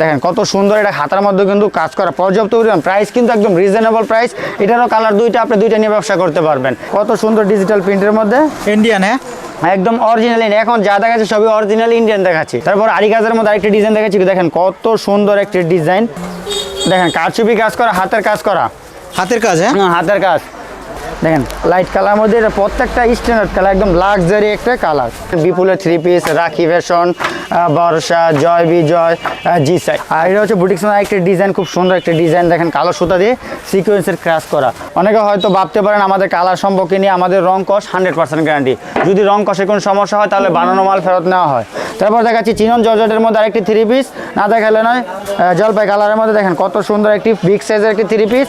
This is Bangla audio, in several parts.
দেখেন কত সুন্দর এটা হাতার মধ্যে কিন্তু কাজ করা পর্যাপ্ত পরিমাণ প্রাইস কিন্তু একদম রিজনেবল প্রাইস এটারও কালার দুইটা আপনি দুইটা নিয়ে ব্যবসা করতে পারবেন। কত সুন্দর ডিজিটাল প্রিন্টের মধ্যে। ইন্ডিয়ান হ্যাঁ? একদম অরিজিনাল এখন যা দেখাচ্ছে সবই অরিজিনাল ইন্ডিয়ান দেখাচ্ছি। তারপর আরি কাজের মধ্যে আরেকটি ডিজাইন দেখাচ্ছি দেখেন কত সুন্দর একটি ডিজাইন দেখেন কারচুপি কাজ করা হাতের কাজ করা। হাতের কাজ হ্যাঁ? হাতের কাজ। দেখেন লাইট কালার মধ্যে প্রত্যেকটা স্ট্যান্ডার্ড কালার একদম লাক্সারি একটা colour বিপুলের three piece Rakhi fashion Barsha, Joy Bijoy জি সাই আর এটা হচ্ছে বুটিক্স একটা ডিজাইন খুব সুন্দর একটা ডিজাইন দেখেন কালো সুতা দিয়ে সিকোয়েন্সের ক্রাশ করা। অনেকে হয়তো ভাবতে পারেন আমাদের কালার সম্পর্কে নিয়ে আমাদের রং কস হান্ড্রেড পার্সেন্ট গ্যারান্টি যদি রং কষে কোনো সমস্যা হয়, তাহলে বানানো মাল ফেরত নেওয়া হয়। তারপর দেখাচ্ছি চিনন জর্জেটের মধ্যে আরেকটি থ্রি পিস না দেখালে নয় জলপাই কালারের মধ্যে দেখেন কত সুন্দর একটি বিগ সাইজের একটি থ্রি পিস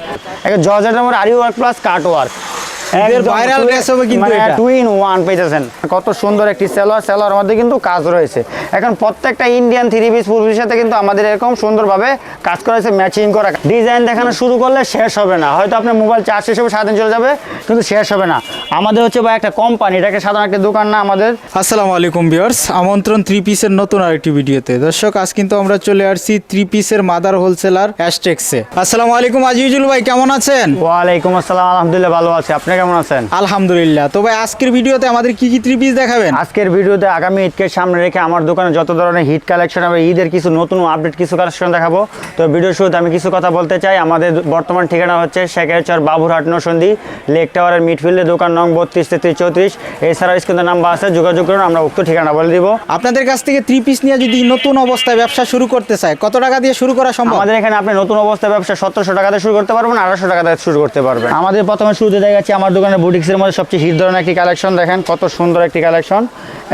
জর্জেটের মধ্যে aari work plus cut work viral dress হবে কিন্তু এটা। টু ইন ওয়ান পেয়েছেন। কত সুন্দর একটি সেলোয়ার সেলোয়ার মধ্যে কিন্তু কাজ রয়েছে। এখন প্রত্যেকটা ইন্ডিয়ান থ্রি পিস ফুলপিসের সাথে কিন্তু আমাদের এরকম সুন্দরভাবে কাজ করা হয়েছে ম্যাচিং করা। ডিজাইন দেখানো শুরু করলে শেষ হবে না। হয়তো আপনার মোবাইল চার্জ শেষ হবে সারাদিন চলে যাবে কিন্তু শেষ হবে না। আমাদের হচ্ছে বা একটা কোম্পানি এটাকে সাধারণ একটা দোকান না আমাদের। আসসালামু আলাইকুম ভিউয়ার্স আমন্ত্রণ থ্রি পিসের নতুন আরেকটি ভিডিওতে। দর্শক আজ কিন্তু আমরা চলে আসছি থ্রি পিসের মাদার হোলসেলার অ্যাস্টেক্সে আসসালামু আলাইকুম আজিজুল ভাই কেমন আছেন? ওয়ালাইকুম আসসালাম আলহামদুলিল্লাহ ভালো আছি। আপনি কেমন আছেন? আলহামদুলিল্লাহ। তো ভাই আজকের ভিডিওতে আমাদের কি কি থ্রি পিস দেখাবেন? আজকের ভিডিওতে আগামী ঈদকে সামনে রেখে আমার দোকানে যত ধরনের হিট কালেকশন হবে ঈদের কিছু নতুন আপডেট কিছু কালেকশন দেখাবো। তো ভিডিও শুরুতে আমি কিছু কথা বলতে চাই। আমাদের বর্তমান ঠিকানা হচ্ছে শেখেরচর বাবুরহাট নসন্দি লেক টাওয়ারের মিডফিল্ডে দোকান নং বত্রিশ তেত্রিশ চৌত্রিশ। এছাড়াও স্ক্রিনের নাম্বার আছে যোগাযোগ করুন আমরা উক্ত ঠিকানা বলে দিব। আপনাদের কাছ থেকে থ্রি পিস নিয়ে যদি নতুন অবস্থায় ব্যবসা শুরু করতে চায় কত টাকা দিয়ে শুরু করা সম্ভব? আমাদের এখানে আপনি নতুন অবস্থায় ব্যবসা সতেরোশো টাকাতে শুরু করতে পারবেন আড়াইশো টাকাতে শুরু করতে পারবেন। আমাদের প্রথমে শুরুতে দেখাচ্ছি আমার দোকানের বুটিক্সের মধ্যে সবচেয়ে হিট ধরনের একটি কালেকশন দেখেন কত সুন্দর একটি কালেকশন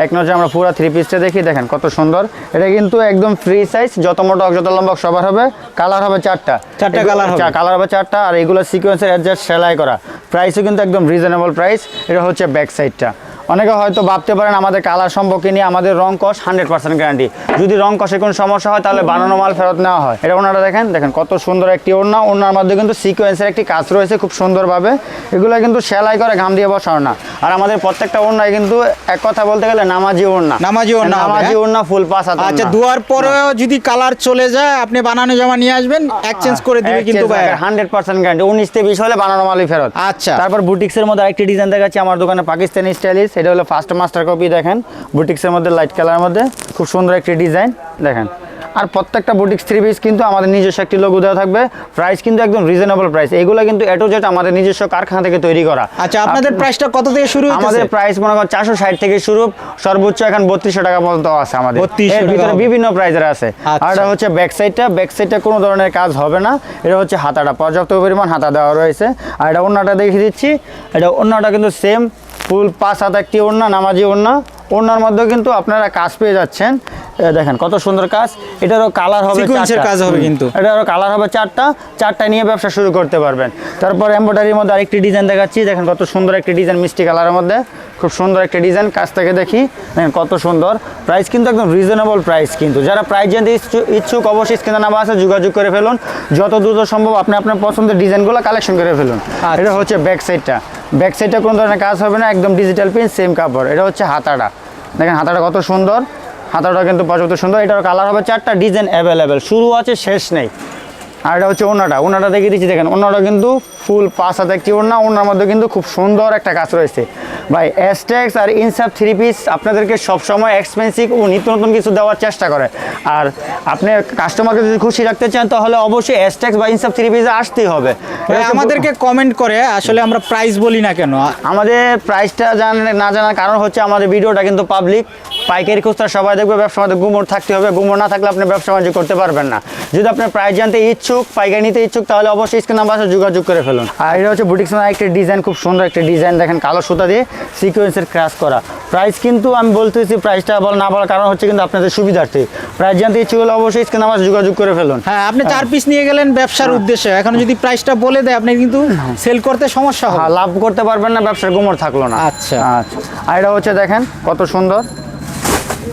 এক নজরে আমরা পুরো থ্রি পিসটা দেখি দেখেন কত সুন্দর। এটা কিন্তু একদম ফ্রি সাইজ যত মোটা যত লম্বা সবার হবে। কালার হবে চারটা। চারটা কালার হবে। কালার হবে চারটা আর এগুলো সিকোয়েন্সের অ্যাডজাস্ট সেলাই করা। প্রাইসও কিন্তু একদম রিজনেবল প্রাইস এটা হচ্ছে ব্যাক সাইডটা অনেকে হয়তো ভাবতে পারেন আমাদের কালার সম্পর্কে নিয়ে আমাদের রং কষ হান্ড্রেড পার্সেন্ট গ্যারান্টি যদি রং কষে কোনো সমস্যা হয় তাহলে বানানো মাল ফেরত নেওয়া হয়। এটা ওনারা দেখেন দেখেন কত সুন্দর একটি ওড়না। ওড়নার মধ্যে কিন্তু সিকোয়েন্সের একটি কাজ রয়েছে খুব সুন্দরভাবে। এগুলো কিন্তু সেলাই করে ঘাম দিয়ে বসানো না। আর আমাদের প্রত্যেকটা ওড়নায় কিন্তু এক কথা বলতে গেলে নামাজি ওড়না। নামাজি ওড়না নামাজি হ্যাঁ? ওড়না ফুল পাস আচ্ছা দুয়ার পরেও যদি কালার চলে যায় আপনি বানানো জমা নিয়ে আসবেন এক্সচেঞ্জ করে দিবে কিন্তু ভাই হান্ড্রেড পার্সেন্ট গ্যারান্টি উনিশ থেকে বিশ হলে বানানো মালই ফেরত। আচ্ছা। তারপর বুটিক্সের মধ্যে আরেকটি ডিজাইন দেখাচ্ছি আমার দোকানে পাকিস্তানি স্টাইলিশ এটা হলো ফার্স্ট মাস্টার কপি দেখেন বুটিক্সের মধ্যে লাইট কালার মধ্যে খুব সুন্দর একটি ডিজাইন দেখেন। আর প্রত্যেকটা বুটিক্স থ্রি পিস কিন্তু আমাদের নিজস্ব একটি লোগো দেওয়া থাকবে। প্রাইস কিন্তু একদম রিজনেবল প্রাইস এগুলো কিন্তু এটো জেট আমাদের নিজস্ব কারখানা থেকে তৈরি করা। আচ্ছা আপনাদের প্রাইসটা কত থেকে শুরু আমাদের প্রাইস মনে করেন চারশো ষাট থেকে শুরু সর্বোচ্চ এখন বত্রিশশো টাকা পর্যন্ত আছে আমাদের। 3200 এর ভিতরে বিভিন্ন প্রাইজের আছে। আচ্ছা। আর এটা হচ্ছে ব্যাক সাইডটা ব্যাক সাইডটা কোনো ধরনের কাজ হবে না। এটা হচ্ছে হাতাটা। পর্যাপ্ত পরিমাণ হাতা দেওয়া রয়েছে। আর এটা অন্যটা দেখিয়ে দিচ্ছি। এটা অন্যটা কিন্তু সেম ফুল পাঁচ হাত একটি ওড়না নামাজি ওড়না। ওড়নার মধ্যেও কিন্তু আপনারা কাজ পেয়ে যাচ্ছেন। দেখেন কত সুন্দর কাজ। এটারও কালার হবে কাজ হবে। কিন্তু। এটারও কালার হবে চারটা। চারটা নিয়ে ব্যবসা শুরু করতে পারবেন। তারপর এম্ব্রয়ডারির মধ্যে আরেকটি ডিজাইন দেখাচ্ছি। দেখেন কত সুন্দর একটি ডিজাইন মিষ্টি কালারের মধ্যে। খুব সুন্দর একটি ডিজাইন কাছ থেকে দেখি। দেখেন কত সুন্দর। প্রাইস কিন্তু একদম রিজনেবল প্রাইস কিন্তু। যারা প্রাইস জানতে ইচ্ছু- ইচ্ছুক অবশ্যই স্ক্রিনে নাম্বার আছে যোগাযোগ করে ফেলুন। যত দ্রুত সম্ভব আপনি আপনার পছন্দের ডিজাইনগুলো কালেকশন করে ফেলুন। আচ্ছা। এটা হচ্ছে ব্যাক সাইডটা ব্যাক সাইডটা কোনো ধরনের কাজ হবে না একদম ডিজিটাল পিন সেম কাপড় এটা হচ্ছে হাতাটা। দেখেন হাতাটা কত সুন্দর। হাতাটা কিন্তু পর্যাপ্ত সুন্দর। এটার কালার হবে চারটা ডিজাইন অ্যাভেলেবেল শুরু আছে, শেষ নেই। আর এটা হচ্ছে ওনাটা। ওনাটা দেখে দিচ্ছি, দেখেন। ওনাটা কিন্তু ফুল পাশ হাতে একটি ওনা ওনার মধ্যে কিন্তু খুব সুন্দর একটা কাজ রয়েছে। ভাই এসটেক্স আর ইনসাপ থ্রি পিস আপনাদেরকে সবসময় এক্সপেন্সিভ ও নিত্য নতুন কিছু দেওয়ার চেষ্টা করে। আর আপনি কাস্টমারকে যদি খুশি রাখতে চান তাহলে অবশ্যই এসটেক্স বা ইনসাফ থ্রি পিসে আসতেই হবে। আমাদেরকে কমেন্ট করে আসলে আমরা প্রাইস বলি না কেন। আমাদের প্রাইসটা জানে না জানার কারণ হচ্ছে আমাদের ভিডিওটা কিন্তু পাবলিক পাইকারি খুচরা সবাই দেখবে ব্যবসা আমাদের গুমর থাকতে হবে। গুমর না থাকলে আপনি ব্যবসা বাণিজ্য করতে পারবেন না। যদি আপনার প্রাইস জানতে ইচ্ছুক পাইকারি নিতে ইচ্ছুক তাহলে অবশ্যই স্ক্রিন নাম্বার যোগাযোগ করে ফেলুন। আর এটা হচ্ছে বুটিক্স একটা ডিজাইন খুব সুন্দর একটা ডিজাইন দেখেন কালো সুতা দিয়ে সিকোয়েন্সের ক্রাশ করা। প্রাইস কিন্তু আমি বলতেছি প্রাইসটা বল না বলার কারণ হচ্ছে কিন্তু আপনাদের সুবিধার্থে। প্রাইস জানতে ইচ্ছুক হলে অবশ্যই স্ক্রিন নাম্বার যোগাযোগ করে ফেলুন। হ্যাঁ আপনি চার পিস নিয়ে গেলেন ব্যবসার উদ্দেশ্যে। এখন যদি প্রাইসটা বলে দেয় আপনি কিন্তু সেল করতে সমস্যা হ্যাঁ, হবে লাভ করতে পারবেন না ব্যবসার গোমর থাকল না। আচ্ছা। আচ্ছা। আর এটা হচ্ছে দেখেন কত সুন্দর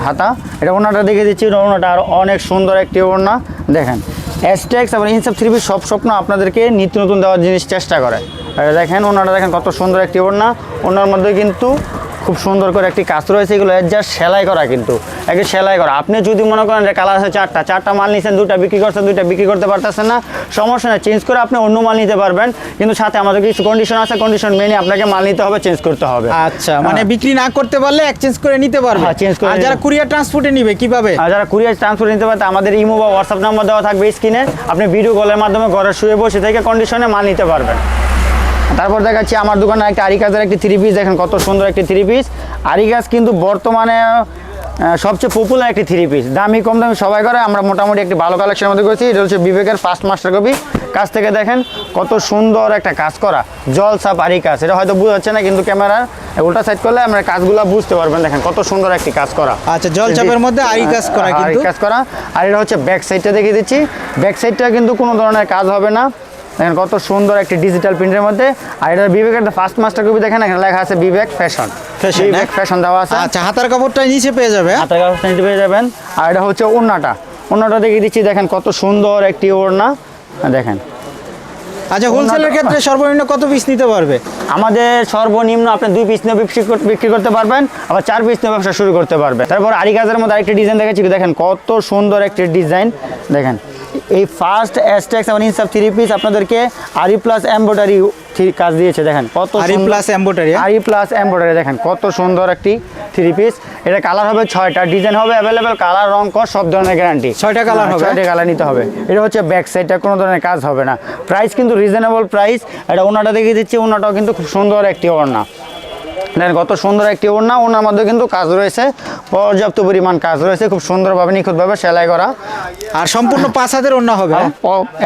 হাতা। এটা ওনাটা দেখে দিচ্ছি ওনাটা আর অনেক সুন্দর একটি ওড়না। দেখেন অ্যাস্টেক্স এবং ইনসাফ থ্রি সব স্বপ্ন আপনাদেরকে নিত্য নতুন দেওয়ার জিনিস চেষ্টা করে। দেখেন ওনারা দেখেন কত সুন্দর একটি ওড়না। ওনার মধ্যে কিন্তু খুব সুন্দর করে একটি কাজ রয়েছে এগুলো জাস্ট সেলাই করা কিন্তু। একটি সেলাই করা। আপনি যদি মনে করেন যে কালার আছে চারটা চারটা মাল নিছেন দুটা বিক্রি করছেন দুইটা বিক্রি করতে পারতেছেন না সমস্যা নেই চেঞ্জ করে আপনি অন্য মাল নিতে পারবেন। কিন্তু সাথে আমাদের কিছু কন্ডিশন আছে কন্ডিশন মেনে আপনাকে মাল নিতে হবে চেঞ্জ করতে হবে। আচ্ছা মানে হ্যাঁ। বিক্রি না করতে পারলে এক্সচেঞ্জ করে নিতে পারবে। হ্যাঁ, change করে আর যারা কুরিয়ার ট্রান্সপোর্টে নিবে কীভাবে? আর যারা কুরিয়ার ট্রান্সফার নিতে পারতে আমাদের ইমো বা হোয়াটসঅ্যাপ নাম্বার দেওয়া থাকবে স্ক্রিনে। আপনি ভিডিও কলের মাধ্যমে ঘরে শুয়ে বসে থেকে কন্ডিশনে মাল নিতে পারবেন। তারপর দেখাচ্ছি আমার দোকানে একটা আরিকাজের একটি থ্রি পিস দেখেন কত সুন্দর একটি থ্রি পিস আরিকাজ কিন্তু বর্তমানে সবচেয়ে পপুলার একটি থ্রি পিস দামি কম দামি সবাই করে আমরা মোটামুটি একটি ভালো কালেকশনের মধ্যে করেছি। এটা হচ্ছে বিবেকের ফার্স্ট মাস্টার কপি কাছ থেকে দেখেন কত সুন্দর একটা কাজ করা জল সাপ আরিকাজ এটা হয়তো বোঝা যাচ্ছে না কিন্তু ক্যামেরার উল্টা সাইড করলে আমরা কাজগুলো বুঝতে পারবেন। দেখেন কত সুন্দর একটি কাজ করা। আচ্ছা জলচাপের মধ্যে আরি কাজ করা আরি কিন্তু। কাজ করা। আর এটা হচ্ছে ব্যাক সাইডটা দেখিয়ে দিচ্ছি। ব্যাক সাইডটা কিন্তু কোনো ধরনের কাজ হবে না। দেখেন কত সুন্দর একটি ডিজিটাল প্রিন্টের মধ্যে। আর এটা বিবেকের ফার্স্ট মাস্টার কপি দেখেন এখানে লেখা আছে বিবেক ফ্যাশন বিবেক হ্যাঁ? ফ্যাশন দেওয়া আছে। আচ্ছা হাতার কাপড়টা নিচে পেয়ে যাবে। হ্যাঁ? হাতের কাগজটা নিতে পেয়ে যাবেন। আর এটা হচ্ছে ওড়নাটা। ওড়নাটা দেখিয়ে দিচ্ছি দেখেন কত সুন্দর একটি ওড়না। দেখেন। আচ্ছা হোলসেলের ক্ষেত্রে সর্বনিম্ন কত পিস নিতে পারবে? আমাদের সর্বনিম্ন আপনি দুই পিস নিয়ে বিক্রি বিক্রি করতে পারবেন আবার চার পিস নিয়ে ব্যবসা শুরু করতে পারবেন তারপর আরি কাজের মধ্যে আরেকটি ডিজাইন দেখাচ্ছি দেখেন কত সুন্দর একটি ডিজাইন দেখেন। এই ফার্স্ট অ্যাস্টেক্স এবং ইনসাফ থ্রি পিস আপনাদেরকে আরি প্লাস এম্ব্রয়ডারি কাজ দিয়েছে দেখেন। কত aari plus embroidery aari plus embroidery দেখেন কত সুন্দর একটি থ্রি পিস এটা কালার হবে ছয়টা ডিজাইন হবে অ্যাভেলেবেল কালার রং কর সব ধরনের গ্যারান্টি ছয়টা কালার হবে? ছয়টা কালার নিতে হবে। এটা হচ্ছে ব্যাক সাইডটা কোনো ধরনের কাজ হবে না। প্রাইস কিন্তু রিজনেবল প্রাইস এটা ওনাটা দেখিয়ে দিচ্ছি ওনাটাও কিন্তু খুব সুন্দর একটি ওড়না। দেখেন কত সুন্দর একটি ওড়না। ওনার মধ্যে কিন্তু কাজ রয়েছে পর্যাপ্ত পরিমাণ কাজ রয়েছে খুব সুন্দরভাবে নিখুঁতভাবে সেলাই করা। আর সম্পূর্ণ পাঁচ হাতের অন্য হবে হ্যাঁ?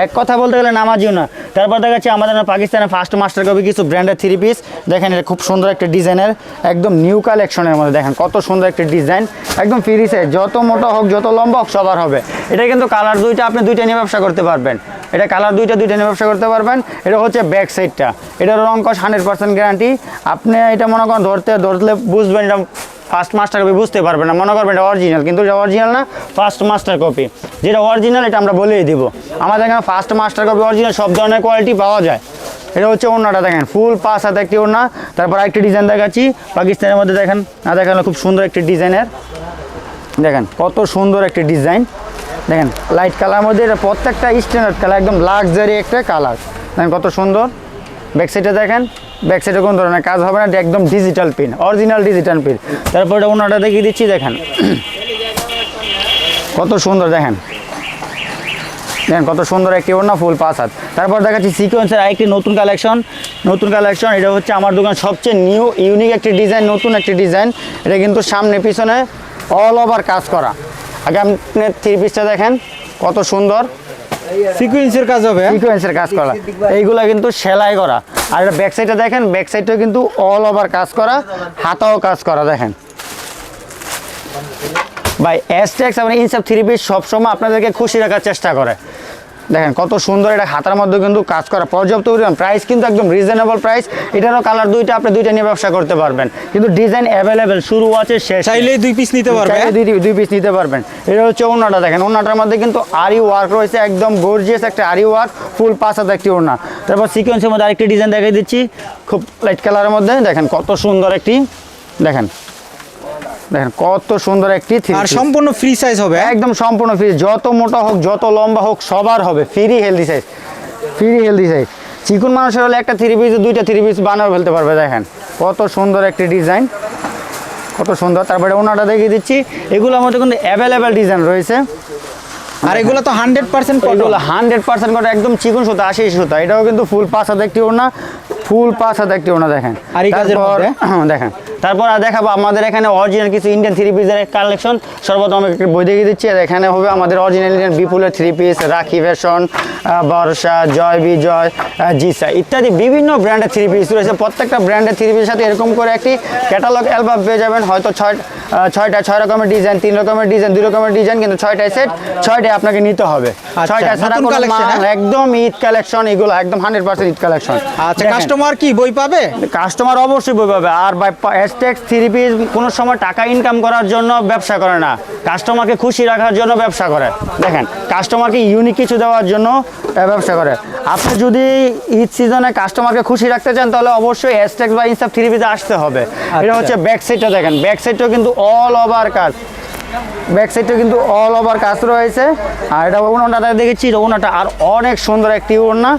এক কথা বলতে গেলে নামাজিও না। তারপর দেখাচ্ছি আমাদের পাকিস্তানের ফার্স্ট মাস্টার কপি কিছু ব্র্যান্ডের থ্রি পিস দেখেন এটা খুব সুন্দর একটা ডিজাইনের একদম নিউ কালেকশনের মধ্যে। দেখেন কত সুন্দর একটা ডিজাইন। একদম ফ্রি সাইজ যত মোটা হোক যত লম্বা হোক সবার হবে। এটা কিন্তু কালার দুইটা আপনি দুইটা নিয়ে ব্যবসা করতে পারবেন। এটা কালার দুইটা দুইটা নিয়ে ব্যবসা করতে পারবেন। এটা হচ্ছে ব্যাক সাইডটা এটার রং কস হান্ড্রেড পার্সেন্ট গ্যারান্টি আপনি এটা মনে করেন ধরতে, ধরলে বুঝবেন এটা ফার্স্ট মাস্টার কপি বুঝতে পারবেন না। মনে করবেন এটা অরিজিনাল কিন্তু এটা অরিজিনাল না ফার্স্ট মাস্টার কপি যেটা অরিজিনাল এটা আমরা বলেই দিব। আমাদের এখানে ফার্স্ট মাস্টার কপি অরিজিনাল সব ধরনের কোয়ালিটি পাওয়া যায়। এটা হচ্ছে ওড়নাটা দেখেন ফুল পাস হাতে একটি ওড়না। তারপর আরেকটি ডিজাইন দেখাচ্ছি। পাকিস্তানের মধ্যে দেখেন, না দেখানো খুব সুন্দর একটি ডিজাইনের দেখেন, কত সুন্দর একটি ডিজাইন দেখেন লাইট কালার মধ্যে এটা প্রত্যেকটা স্ট্যান্ডার্ড কালার একদম লাক্সারি একটা কালার দেখেন কত সুন্দর। ব্যাক সাইডে দেখেন ব্যাক সাইডে কোনো ধরনের কাজ হবে না একদম digital pin original digital pin তারপর এটা ওনাটা দেখিয়ে দিচ্ছি, দেখেন। কত সুন্দর, দেখেন। দেখেন কত সুন্দর একটি ওড়না ফুল পাঁচ হাত। তারপর দেখাচ্ছি সিকোয়েন্সের আরেকটি নতুন কালেকশন নতুন কালেকশন এটা হচ্ছে আমার দোকান সবচেয়ে নিউ ইউনিক একটি ডিজাইন নতুন একটি ডিজাইন এটা কিন্তু সামনে, পিছনে অল ওভার কাজ করা। আগে আপনি থ্রি পিসটা দেখেন কত সুন্দর। সিকুয়েন্সের কাজ হবে সিকুয়েন্সের সিকোয়েন্সের কাজ করা। এইগুলা কিন্তু সেলাই করা। আর এটা ব্যাক সাইডে দেখেন ব্যাক সাইডটা কিন্তু অল ওভার কাজ করা হাতাও কাজ করা দেখেন। ভাই এসটেক্স এবং ইনসাপ থ্রি পিস সবসময় আপনাদেরকে খুশি রাখার চেষ্টা করে। দেখেন কত সুন্দর এটা হাতার মধ্যে কিন্তু কাজ করা। পর্যাপ্ত পরিমাণ প্রাইস কিন্তু একদম রিজনেবল প্রাইস এটারও কালার দুইটা আপনি দুইটা নিয়ে ব্যবসা করতে পারবেন। কিন্তু ডিজাইন অ্যাভেলেবেল শুরু আছে শেষ। চাইলেই দুই পিস নিতে পারবে। চাইলে হ্যাঁ? দুই দুই পিস নিতে পারবেন। এটা হচ্ছে ওড়নাটা দেখেন ওড়নাটার মধ্যে কিন্তু আরি ওয়ার্ক রয়েছে একদম গর্জিয়াস একটা আরি ওয়ার্ক ফুল পাঁচ হাতে একটি ওড়না। তারপর সিকোয়েন্সের মধ্যে আরেকটি ডিজাইন দেখিয়ে দিচ্ছি। খুব লাইট কালারের মধ্যে দেখেন কত সুন্দর একটি দেখেন। দেখেন কত সুন্দর একটি আর সম্পূর্ণ ফ্রি সাইজ হবে হ্যাঁ? একদম সম্পূর্ণ ফ্রি যত মোটা হোক যত লম্বা হোক সবার হবে free healthy size free healthy size চিকুন মানুষের হলে একটা থ্রি পিস দুইটা থ্রি পিস বানাও ফেলতে পারবে দেখেন। কত সুন্দর একটি ডিজাইন কত সুন্দর। তারপরে ওনাটা দেখিয়ে দিচ্ছি এগুলোর মধ্যে কিন্তু অ্যাভেলেবেল ডিজাইন রয়েছে। আর এগুলো তো হান্ড্রেড পার্সেন্ট এগুলো হান্ড্রেড পার্সেন্ট করে একদম চিকুন সুতা আশি সুতা এটাও কিন্তু ফুল পাঁচ হাতে একটি ওনা ফুল পাঁচ হাতে একটি ওনা দেখেন। আর এই কাজের দেখেন তারপর আর দেখাবো আমাদের এখানে অরিজিনাল কিছু ইন্ডিয়ান থ্রি পিসের কালেকশন সর্বপ্রথম একটা বই দেখিয়ে দিচ্ছি আর এখানে হবে আমাদের original Indian বিপুলের three piece Rakhi fashion Barsha Joy Bijoy Jisa ইত্যাদি বিভিন্ন ব্র্যান্ডের থ্রি পিস রয়েছে। প্রত্যেকটা ব্র্যান্ডের থ্রি পিসের সাথে এরকম করে একটি ক্যাটালগ অ্যালবাম পেয়ে যাবেন। হয়তো ছয় ছয়টা ছয় রকমের ডিজাইন তিন রকমের ডিজাইন দুই রকমের ডিজাইন কিন্তু ছয়টাই সেট ছয়টাই আপনাকে নিতে হবে। আচ্ছা, ছয়টা ছাড়া হ্যাঁ? একদম ঈদ কালেকশন এগুলো একদম হান্ড্রেড পার্সেন্ট ঈদ কালেকশন আচ্ছা কাস্টমার কি বই পাবে? কাস্টমার অবশ্যই বই পাবে। আর বাই এসটেক্স থ্রি পিস কোনো সময় টাকা ইনকাম করার জন্য ব্যবসা করে না। কাস্টমারকে খুশি রাখার জন্য ব্যবসা করে। দেখেন কাস্টমারকে ইউনিক কিছু দেওয়ার জন্য ব্যবসা করে। আপনি যদি ঈদ সিজনে কাস্টমারকে খুশি রাখতে চান তাহলে অবশ্যই এসটেক্স বা ইনসাফ থ্রি পিসে আসতে হবে। এটা আচ্ছা। হচ্ছে ব্যাক সাইডটা দেখেন। ব্যাক সাইডটাও কিন্তু অল ওভার কাজ ব্যাক সাইডটা কিন্তু অল ওভার কাজ রয়েছে। আর এটা ওনাটা দেখেছি ওনাটা আর অনেক সুন্দর একটি ওড়না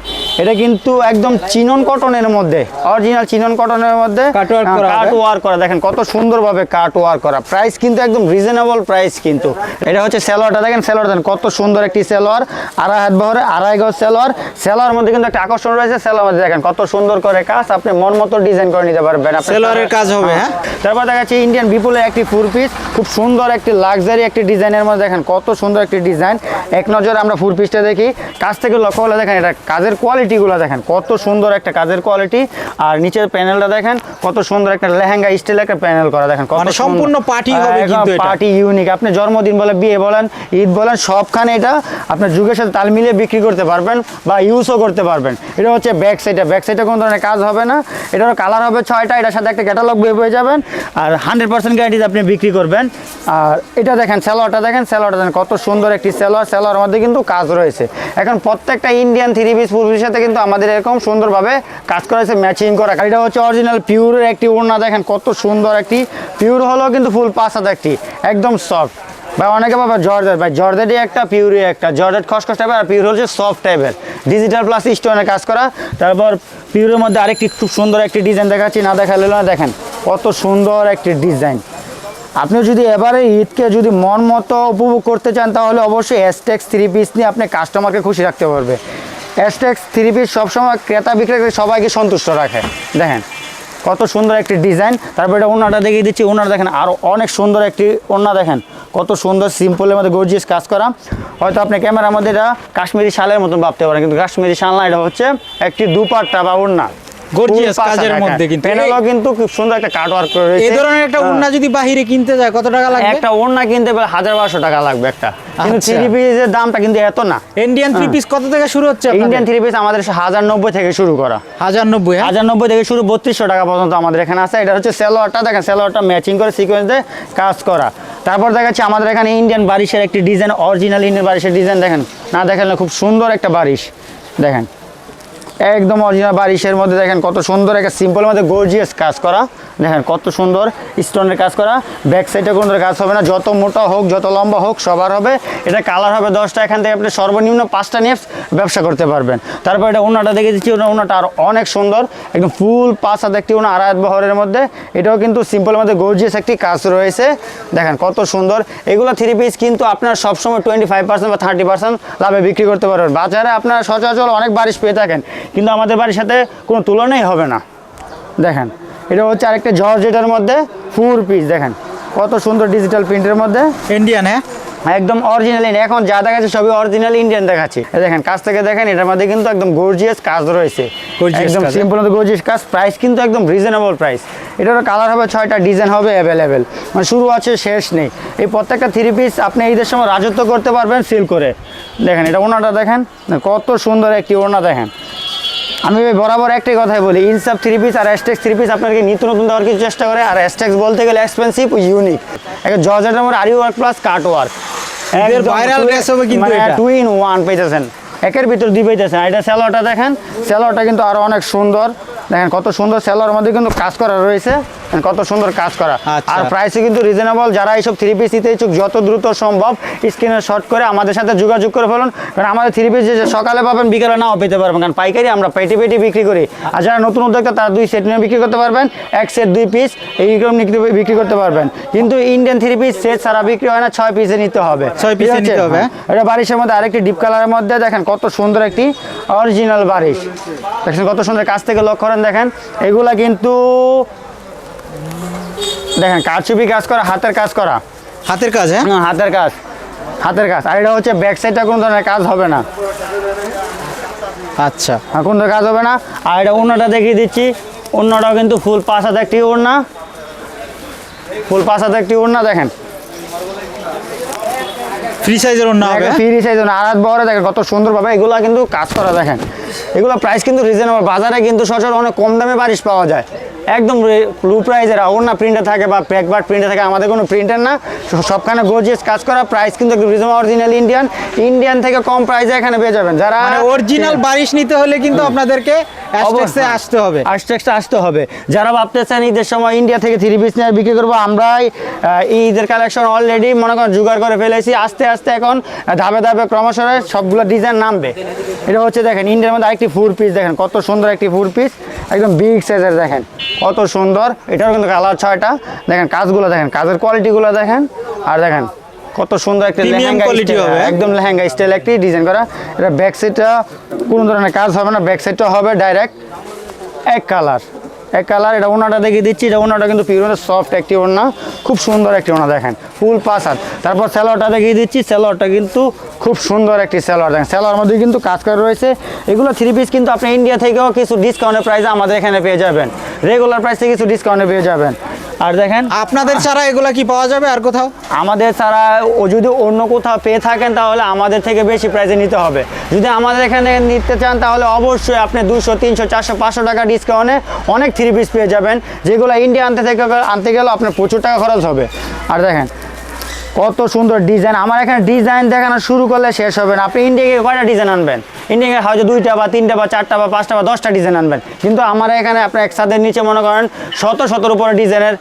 এটা কিন্তু একদম চিনন কটনের মধ্যে অরিজিনাল চিনন কটনের মধ্যে কাট ওয়ার করা দেখেন কত সুন্দরভাবে কাট ওয়ার করা। প্রাইস কিন্তু একদম রিজনেবল প্রাইস কিন্তু। এটা হচ্ছে সেলোয়ারটা। দেখেন সেলোয়ার দেখেন কত সুন্দর একটি সেলোয়ার। আড়াই হাত বহরে আড়াই গজ সেলোয়ার। সেলোয়ার মধ্যে কিন্তু একটা আকর্ষণ রয়েছে সেলোয়ার মধ্যে। দেখেন কত সুন্দর করে কাজ। আপনি মন মতো ডিজাইন করে নিতে পারবেন। সেলোয়ারের কাজ হবে, হ্যাঁ? তারপর দেখাচ্ছি ইন্ডিয়ান বিপুলের একটি ফুল পিস খুব সুন্দর একটি লাক্সারি একটি ডিজাইনের মধ্যে দেখেন কত সুন্দর একটি ডিজাইন এক নজরে আমরা ফুল পিসটা দেখি। কাছ থেকে লক্ষ্য করলে দেখেন এটা কাজের কোয়ালিটিগুলো দেখেন কত সুন্দর একটা কাজের কোয়ালিটি আর নিচের প্যানেলটা দেখেন কত সুন্দর একটা লেহেঙ্গা স্টাইল একটা প্যানেল করা দেখেন কত মানে সম্পূর্ণ পার্টি হবে একদম কিন্তু এটা। party ইউনিক আপনি জন্মদিন বলে বিয়ে বলেন ঈদ বলেন সবখানে এটা আপনার যুগের সাথে তাল মিলিয়ে বিক্রি করতে পারবেন বা ইউজও করতে পারবেন। এটা হচ্ছে ব্যাক সাইডে ব্যাক সাইডে কোনো ধরনের কাজ হবে না। এটারও কালার হবে ছয়টা এটার সাথে একটা ক্যাটালগ বই পেয়ে যাবেন। আর হান্ড্রেড পার্সেন্ট গ্যারান্টিতে আপনি বিক্রি করবেন। আর এটা দেখেন স্যালোয়ারটা দেখেন স্যালোয়ারটা দেখেন, কত সুন্দর একটি স্যালোয়ার স্যালোয়ার মধ্যে কিন্তু কাজ রয়েছে। এখন প্রত্যেকটা ইন্ডিয়ান থ্রি পিস পিসের সাথে কিন্তু আমাদের এরকম সুন্দরভাবে কাজ করা হয়েছে ম্যাচিং করা। এটা হচ্ছে অরিজিনাল পিওরের একটি ওড়না, দেখেন কত সুন্দর একটি। পিওর হলো কিন্তু ফুল হাত একটি, একদম সফট বা অনেকে বাবা জর্জেট, ভাই, জর্জেটই একটা পিউরি একটা। জর্জেট খসখস টাইপের আর পিউর হচ্ছে সফট টাইপের ডিজিটাল প্লাস স্টোনের কাজ করা। তারপর পিউরের মধ্যে আরেকটি খুব সুন্দর একটি ডিজাইন দেখাচ্ছি, না দেখালে না দেখেন, কত সুন্দর একটি ডিজাইন আপনি যদি এবারে ঈদকে যদি মন মতো উপভোগ করতে চান, তাহলে অবশ্যই এসটেক্স থ্রি পিস নিয়ে আপনি কাস্টমারকে খুশি রাখতে পারবে। এসটেক্স থ্রি পিস সবসময় ক্রেতা বিক্রেতা সবাইকে সন্তুষ্ট রাখে। দেখেন, কত সুন্দর একটি ডিজাইন তারপর এটা ওনাটা দেখিয়ে দিচ্ছি। ওনার দেখেন আরও অনেক সুন্দর একটি ওনা, দেখেন। কত সুন্দর সিম্পলের মধ্যে গর্জিয়াস কাজ করা। হয়তো আপনি ক্যামেরার মধ্যে এটা কাশ্মীরি শালের মতন ভাবতে পারেন, কিন্তু কাশ্মীরি শাল না, এটা হচ্ছে একটি দুপাট্টা বা ওড়না। Gorgeous কাজের মধ্যে কিন্তু। প্যানেলও কিন্তু খুব সুন্দর একটা কাট ওয়ার্ক করে এই ধরনের একটা হ্যাঁ। ওড়না যদি বাহিরে কিনতে যায় কত টাকা লাগবে? একটা ওড়না কিনতে গেলে হাজার বারোশো টাকা লাগবে একটা। কিন্তু আচ্ছা। থ্রি পিসের দামটা কিন্তু এত না। ইন্ডিয়ান থ্রি পিস কত থেকে শুরু হচ্ছে ইন্ডিয়ান থ্রি পিস আমাদের হাজার নব্বই থেকে শুরু করা। হাজার নব্বই হ্যাঁ? হাজার নব্বই থেকে শুরু বত্রিশশো টাকা পর্যন্ত আমাদের এখানে আছে। এটা হচ্ছে সেলোয়ারটা দেখেন সেলোয়ারটা ম্যাচিং করে সিকোয়েন্স দিয়ে কাজ করা। তারপর দেখাচ্ছি আমাদের এখানে ইন্ডিয়ান বারিশের একটি ডিজাইন অরিজিনাল ইন্ডিয়ান বারিশের ডিজাইন দেখেন। না দেখেন খুব সুন্দর একটা বারিশ দেখেন। একদম অরিজিনাল বারিশের মধ্যে দেখেন কত সুন্দর একটা সিম্পলের মধ্যে গর্জিয়াস কাজ করা। দেখেন কত সুন্দর স্টোনের কাজ করা। ব্যাক সাইডে কোনো কাজ হবে না। যত মোটা হোক, যত লম্বা হোক, সবার হবে। এটা কালার হবে দশটা। এখান থেকে আপনি সর্বনিম্ন পাঁচটা নিয়ে ব্যবসা করতে পারবেন। তারপর এটা ওনাটা দেখে দিচ্ছি। ওনা ওনাটা আর অনেক সুন্দর। একদম ফুল হাত একটি ওনা আড়াই বহরের মধ্যে। এটাও কিন্তু সিম্পলের মধ্যে গর্জিয়াস একটি কাজ রয়েছে। দেখেন কত সুন্দর। এগুলো থ্রি পিস কিন্তু আপনার সবসময় টোয়েন্টি ফাইভ পার্সেন্ট বা থার্টি পার্সেন্ট লাভে বিক্রি করতে পারবেন। বাজারে আপনারা সচরাচর অনেক বারিশ পেয়ে থাকেন। কিন্তু আমাদের বাড়ির সাথে কোনো তুলনাই হবে না। দেখেন এটা হচ্ছে আরেকটা জর্জেটের মধ্যে ফুল পিস দেখেন। কত সুন্দর ডিজিটাল প্রিন্টের মধ্যে। ইন্ডিয়ান হ্যাঁ? একদম অরিজিনাল এখন যা দেখাচ্ছে সবই অরিজিনাল ইন্ডিয়ান দেখাচ্ছে। দেখেন কাজ থেকে দেখেন এটার মধ্যে কিন্তু একদম গর্জিয়াস কাজ রয়েছে। একদম সিম্পল গর্জিয়াস কাজ প্রাইস কিন্তু একদম রিজনেবল প্রাইস এটারও কালার হবে ছয়টা ডিজাইন হবে অ্যাভেলেবেল মানে শুরু আছে শেষ নেই। এই প্রত্যেকটা থ্রি পিস আপনি ঈদের সময় রাজত্ব করতে পারবেন সিল করে। দেখেন এটা ওনাটা দেখেন কত সুন্দর একটি ওনা দেখেন। আমি বরাবর একটাই কথাই বলি ইনসাফ থ্রি পিস আর অ্যাস্টেক্স থ্রি পিস আপনাকে নিত্য নতুন দেওয়ার কিছু চেষ্টা করে আর অ্যাস্টেক্স বলতে গেলে এক্সপেন্সিভ ইউনিক একটা জর্জ আমার aari work plus cut work viral হবে কিন্তু এটা। টু ইন ওয়ান পেয়েছেন। একের ভিতর দুই পেয়েছেন। এটা স্যালোয়ারটা দেখেন স্যালোয়ারটা কিন্তু আরও অনেক সুন্দর। দেখেন কত সুন্দর স্যালোয়ার মধ্যে কিন্তু কাজ করা রয়েছে। কত সুন্দর কাজ করা। আচ্ছা। আর প্রাইসে কিন্তু রিজনেবল যারা এইসব থ্রি পিস নিতে ইচ্ছুক যত দ্রুত সম্ভব স্ক্রিনে শর্ট করে আমাদের সাথে যোগাযোগ করে ফেলুন। কারণ আমাদের থ্রি পিস যে সকালে পাবেন বিকালে নাও পেতে পারবেন। কারণ পাইকারি আমরা পেটি পেটি বিক্রি করি। আর যারা নতুন উদ্যোক্তা তারা দুই সেট নিয়ে বিক্রি করতে পারবেন। এক সেট দুই পিস এইরকম বিক্রি করতে পারবেন। কিন্তু ইন্ডিয়ান থ্রি পিস সেট সারা বিক্রি হয় না ছয় পিসে নিতে হবে। ছয় আছে? নিতে হবে, হ্যাঁ। এটা বারিশের মধ্যে আরেকটি ডিপ কালারের মধ্যে দেখেন কত সুন্দর একটি অরিজিনাল বারিশ দেখেন কত সুন্দর কাছ থেকে লক্ষ্য করেন দেখেন। এগুলা কিন্তু দেখেন কারচুপি কাজ করা হাতের কাজ করা। হাতের কাজ হ্যাঁ? হাতের কাজ হাতের কাজ। আর এটা হচ্ছে ব্যাক সাইডটা কোনো ধরনের কাজ হবে না। আচ্ছা। আর কোনো ধরনের কাজ হবে না। আর এটা অন্যটা দেখিয়ে দিচ্ছি। অন্যটাও কিন্তু ফুল পাঁচ হাতে একটি ওড়না। ফুল পাঁচ হাতে একটি ওড়না দেখেন। ফ্রি সাইজের ওড়না হবে হ্যাঁ? ফ্রি সাইজ আড়াত বহরে দেখেন কত সুন্দরভাবে এগুলো কিন্তু কাজ করা দেখেন। এগুলো প্রাইস কিন্তু রিজনেবল বাজারে কিন্তু সচরাচর অনেক কম দামে বারিশ পাওয়া যায়। একদম লো প্রাইজের ওড়না প্রিন্টে থাকে বা ব্যাকবার প্রিন্টে থাকে আমাদের কোনো প্রিন্টার না। সবখানে গর্জিয়াস কাজ করা প্রাইস কিন্তু একদম অরিজিনাল ইন্ডিয়ান ইন্ডিয়ান থেকে কম প্রাইসে এখানে পেয়ে যাবেন। যারা মানে অরিজিনাল বারিশ নিতে হলে কিন্তু আপনাদেরকে অ্যাস্টেক্সে অবশ্যই। আসতে হবে। আস্টেক্সটা আসতে হবে। যারা ভাবতেছেন ঈদের সময় ইন্ডিয়া থেকে থ্রি পিস নিয়ে বিক্রি করব আমরাই ঈদের কালেকশন অলরেডি মনে করেন জোগাড় করে ফেলেছি। আস্তে আস্তে এখন ধাপে ধাপে ক্রমশ সবগুলো ডিজাইন নামবে। এটা হচ্ছে দেখেন ইন্ডিয়ার মধ্যে আরেকটি ফুল পিস দেখেন কত সুন্দর একটি ফুল পিস একদম বিগ সাইজের দেখেন। কত সুন্দর। এটারও কিন্তু কালার ছয়টা। দেখেন কাজগুলো দেখেন কাজের কোয়ালিটিগুলো দেখেন আর দেখেন কত সুন্দর একটা লেহেঙ্গা style, হবে। একদম লেহেঙ্গা স্টাইল একটি ডিজাইন করা। এটা ব্যাক সাইডটা কোনো ধরনের কাজ হবে না ব্যাক সাইডটা হবে ডাইরেক্ট এক কালার এক কালার এটা ওনাটা দেখিয়ে দিচ্ছি এটা ওনাটা কিন্তু পিওর সফট একটি ওনা খুব সুন্দর একটি ওনা দেখেন ফুল পাসার। তারপর স্যালোয়ারটা দেখিয়ে দিচ্ছি স্যালোয়ারটা কিন্তু খুব সুন্দর একটি স্যালোয়ার দেখেন স্যালোয়ার মধ্যে কিন্তু কাজ করা রয়েছে। এগুলো থ্রি পিস কিন্তু আপনি ইন্ডিয়া থেকেও কিছু ডিসকাউন্টের প্রাইসে আমাদের এখানে পেয়ে যাবেন। রেগুলার প্রাইসে কিছু ডিসকাউন্টে পেয়ে যাবেন। আর দেখেন আপনাদের ছাড়া এগুলো কি পাওয়া যাবে আর কোথাও? আমাদের ছাড়া ও যদি অন্য কোথাও পেয়ে থাকেন তাহলে আমাদের থেকে বেশি প্রাইসে নিতে হবে। যদি আমাদের এখানে নিতে চান তাহলে অবশ্যই আপনি দুশো তিনশো চারশো পাঁচশো টাকা ডিসকাউন্টে অনেক থ্রি পিস পেয়ে যাবেন। যেগুলো ইন্ডিয়া আনতে থেকে আনতে গেলে আপনার প্রচুর টাকা খরচ হবে। আর দেখেন কত সুন্দর ডিজাইন। আমার এখানে ডিজাইন দেখানো শুরু করলে শেষ হবে না। আপনি ইন্ডিয়া গিয়ে কয়টা ডিজাইন আনবেন? ইন্ডিয়া হয়তো দুইটা বা তিনটা বা চারটা বা পাঁচটা বা দশটা ডিজাইন আনবেন। কিন্তু আমার এখানে আপনার একসাথে নিচে মনে করেন, শত শতর উপরে ডিজাইনের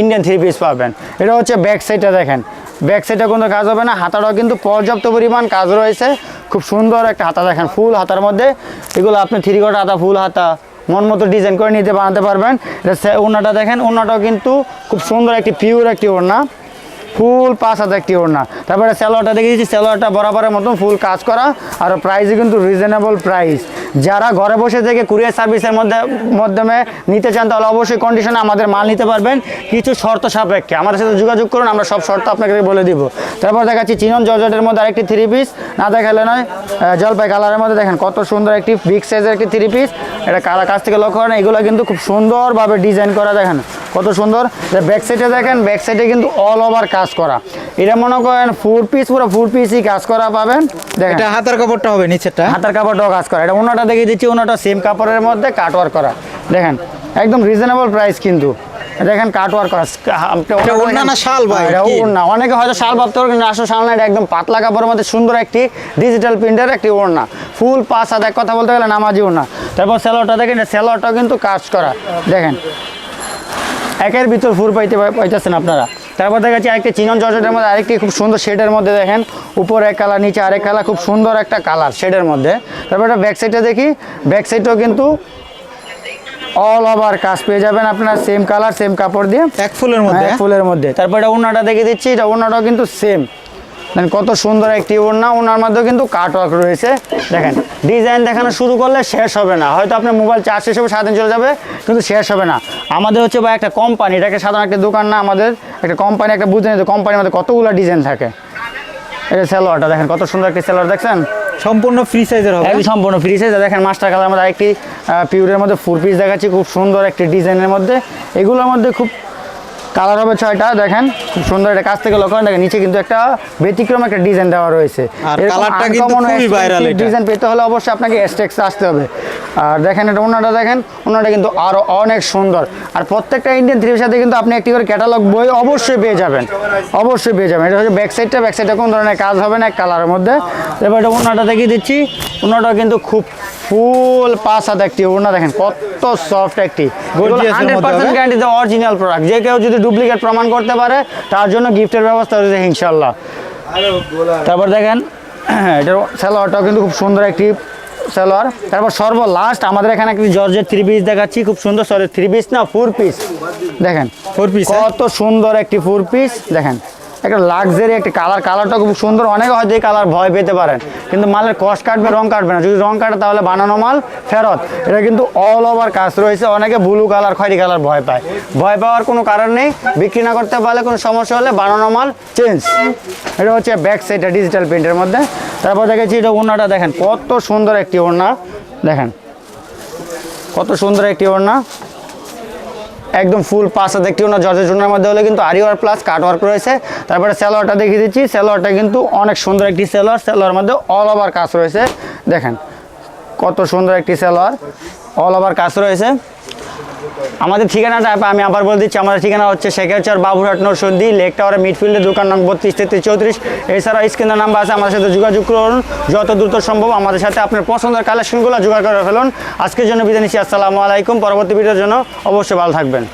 ইন্ডিয়ান থ্রি পিস পাবেন। এটা হচ্ছে ব্যাক সাইডটা দেখেন। ব্যাক সাইডে কোনো কাজ হবে না। হাতাটাও কিন্তু পর্যাপ্ত পরিমাণ কাজ রয়েছে। খুব সুন্দর একটা হাতা দেখেন, ফুল হাতার মধ্যে। এগুলো আপনি থ্রি কটা হাতা ফুল হাতা, মন মতো ডিজাইন করে নিতে বানাতে পারবেন। এটা ওড়নাটা দেখেন, ওড়নাটাও কিন্তু খুব সুন্দর একটি পিওর একটি ওড়না। ফুল পাঁচ হাজার একটি ওড়না। তারপরে স্যালোয়ারটা দেখে দিচ্ছি স্যালোয়ারটা বরাবরের মতন ফুল কাজ করা আর প্রাইসই কিন্তু রিজনেবল প্রাইস যারা ঘরে বসে থেকে কুরিয়ার সার্ভিসের মধ্যে, মাধ্যমে নিতে চান, তাহলে অবশ্যই কন্ডিশনে আমাদের মাল নিতে পারবেন। কিছু শর্ত সাপেক্ষে। আমাদের সাথে যোগাযোগ করুন, আমরা সব শর্ত আপনাকে বলে দিব। তারপর দেখাচ্ছি চিনন জর্জেটের মধ্যে আরেকটি থ্রি পিস না দেখালে নয় জলপাই কালারের মধ্যে দেখেন কত সুন্দর একটি বিগ সাইজের একটি থ্রি পিস এটা কালার কাছ থেকে লক্ষ্য করেন, এগুলো কিন্তু খুব সুন্দরভাবে ডিজাইন করা দেখেন। কত সুন্দর। ব্যাক সাইডে দেখেন ব্যাক সাইডে কিন্তু অল ওভার কাজ করা। এটা মনে করেন ফুল পিস পুরো ফুল পিসই কাজ করা পাবেন। দেখেন। এটা হাতার কাপড়টা হবে নিচেরটা? হাতার কাপড়টাও কাজ করা। এটা ওনাটা দেখিয়ে দিচ্ছি ওনাটা সেম কাপড়ের মধ্যে কাট ওয়ার্ক করা। দেখেন একদম রিজনেবল প্রাইস কিন্তু। দেখেন কাট ওয়ার্ক করা। না শাল ভাই? ওড়না অনেকে হয়তো শাল ভাবতে পারবেন কিন্তু আসলে শাল না এটা একদম পাতলা কাপড়ের মধ্যে সুন্দর একটি ডিজিটাল প্রিন্টের একটি ওড়না ফুল পাঁচ হাত এক কথা বলতে গেলে নামাজি ওড়না তারপর স্যালোয়ারটা দেখেন স্যালোয়ারটাও কিন্তু কাজ করা। দেখেন। একের ভিতর ফুল পাইতে পাইতেছেন আপনারা। তারপর দেখাচ্ছি আরেকটি চিনন জর্জেটের মধ্যে আরেকটি খুব সুন্দর শেডের মধ্যে দেখেন। উপরে এক কালার নিচে আরেক কালার খুব সুন্দর একটা কালার শেডের মধ্যে। তারপর এটা ব্যাক সাইডে দেখি। ব্যাক সাইডেও কিন্তু অল ওভার কাজ পেয়ে যাবেন আপনার সেম কালার সেম কাপড় দিয়ে। এক ফুলের মধ্যে এক ফুলের মধ্যে। তারপর এটা ওনাটা দেখে দিচ্ছি এটা ওড়নাটাও কিন্তু সেম দেখেন কত সুন্দর একটি ওড়না। ওনার মধ্যেও কিন্তু কাট ওয়ার্ক রয়েছে। দেখেন ডিজাইন দেখানো শুরু করলে শেষ হবে না। হয়তো আপনার মোবাইল চার্জ হিসেবে সারাদিন চলে যাবে কিন্তু শেষ হবে না। আমাদের হচ্ছে বা একটা কোম্পানি এটাকে সাধারণ একটা দোকান না আমাদের একটা কোম্পানি একটা বুঝে নিতে কোম্পানির মধ্যে কতগুলো ডিজাইন থাকে? এটা স্যালোয়ারটা দেখেন কত সুন্দর একটি স্যালোয়ার দেখছেন? সম্পূর্ণ ফ্রি সাইজের হবে। একদম সম্পূর্ণ ফ্রি সাইজ দেখেন মাস্টার কালার মধ্যে আরেকটি পিউরের মধ্যে ফুল পিস দেখাচ্ছি। খুব সুন্দর একটি ডিজাইনের মধ্যে। এগুলোর মধ্যে খুব কালার হবে ছয়টা দেখেন খুব সুন্দর এটা কাছ থেকে লক্ষ্য করেন। দেখেন নিচে কিন্তু একটা ব্যতিক্রম একটা ডিজাইন দেওয়া রয়েছে। ডিজাইন পেতে হলে অবশ্যই আপনাকে এসটেক্স আসতে হবে। আর দেখেন এটা ওনাটা দেখেন ওনাটা কিন্তু আরও অনেক সুন্দর। আর প্রত্যেকটা ইন্ডিয়ান থ্রির সাথে কিন্তু আপনি একটি করে ক্যাটালগ বই অবশ্যই পেয়ে যাবেন। অবশ্যই পেয়ে যাবেন। এটা হচ্ছে ব্যাক সাইডটা ব্যাক সাইডটা কোন ধরনের কাজ হবে না কালারের মধ্যে। এবার এটা ওনাটা দেখিয়ে দিচ্ছি। ওনাটা কিন্তু খুব ফুল পাঁচ হাত একটি ওনা দেখেন কত সফট একটি। Hundred percent. Guarantee original product যে কেউ যদি ডুপ্লিকেট প্রমাণ করতে পারে তার জন্য গিফটের ব্যবস্থা রয়েছে ইনশাল্লাহ তারপর দেখেন এটার স্যালোয়ারটাও কিন্তু খুব সুন্দর একটি সালোয়ার। তারপর সর্ব লাস্ট আমাদের এখানে একটি জর্জের থ্রি পিস দেখাচ্ছি। খুব সুন্দর সরি থ্রি পিস না ফোর পিস দেখেন ফোর পিস কত সুন্দর একটি ফোর পিস দেখেন। একটা লাক্সারি একটা কালার কালারটা খুব সুন্দর। অনেকে হয়তো এই কালার ভয় পেতে পারেন, কিন্তু মালের কষ্ট কাটবে, রং কাটবে না। যদি রং কাটে, তাহলে বানানো মাল ফেরত। এটা কিন্তু অল ওভার কাজ রয়েছে। অনেকে ব্লু কালার খয়েরি কালার ভয় পায়। ভয় পাওয়ার কোনো কারণ নেই। বিক্রি না করতে পারলে কোনো সমস্যা হলে বানানো মাল চেঞ্জ এটা হচ্ছে ব্যাক সাইডটা ডিজিটাল প্রিন্টের মধ্যে। তারপর দেখেছি এটা ওড়নাটা দেখেন। কত সুন্দর একটি ওড়না। দেখেন। কত সুন্দর একটি ওড়না। একদম ফুল পাশে দেখতে না, জর্জের জোনের মধ্যে হলে কিন্তু আরিওয়ার প্লাস কাট ওয়ার্ক রয়েছে। তারপরে সেলোয়ারটা দেখিয়ে দিচ্ছি। সেলোয়ারটা কিন্তু অনেক সুন্দর একটি সেলোয়ার। সেলোয়ার মধ্যে অল ওভার কাজ রয়েছে। দেখেন, কত সুন্দর একটি সেলোয়ার। অল ওভার কাজ রয়েছে। আমাদের ঠিকানাটা আমি আবার বলে দিচ্ছি, আমাদের ঠিকানা হচ্ছে শেখেচর বাবুরহাট, নরসন্দি লেক টাওয়ারের মিডফিল্ডে দোকান নং বত্রিশ, তেত্রিশ, চৌত্রিশ। এছাড়াও স্ক্রিনের নাম্বার আছে, আমাদের সাথে যোগাযোগ করুন। যত দ্রুত সম্ভব আমাদের সাথে আপনার পছন্দের কালেকশনগুলো জোগাড় করে ফেলুন। আজকের জন্য বিদায় নিচ্ছি, আসসালামু আলাইকুম। পরবর্তী ভিডিওর জন্য অবশ্যই ভালো থাকবেন।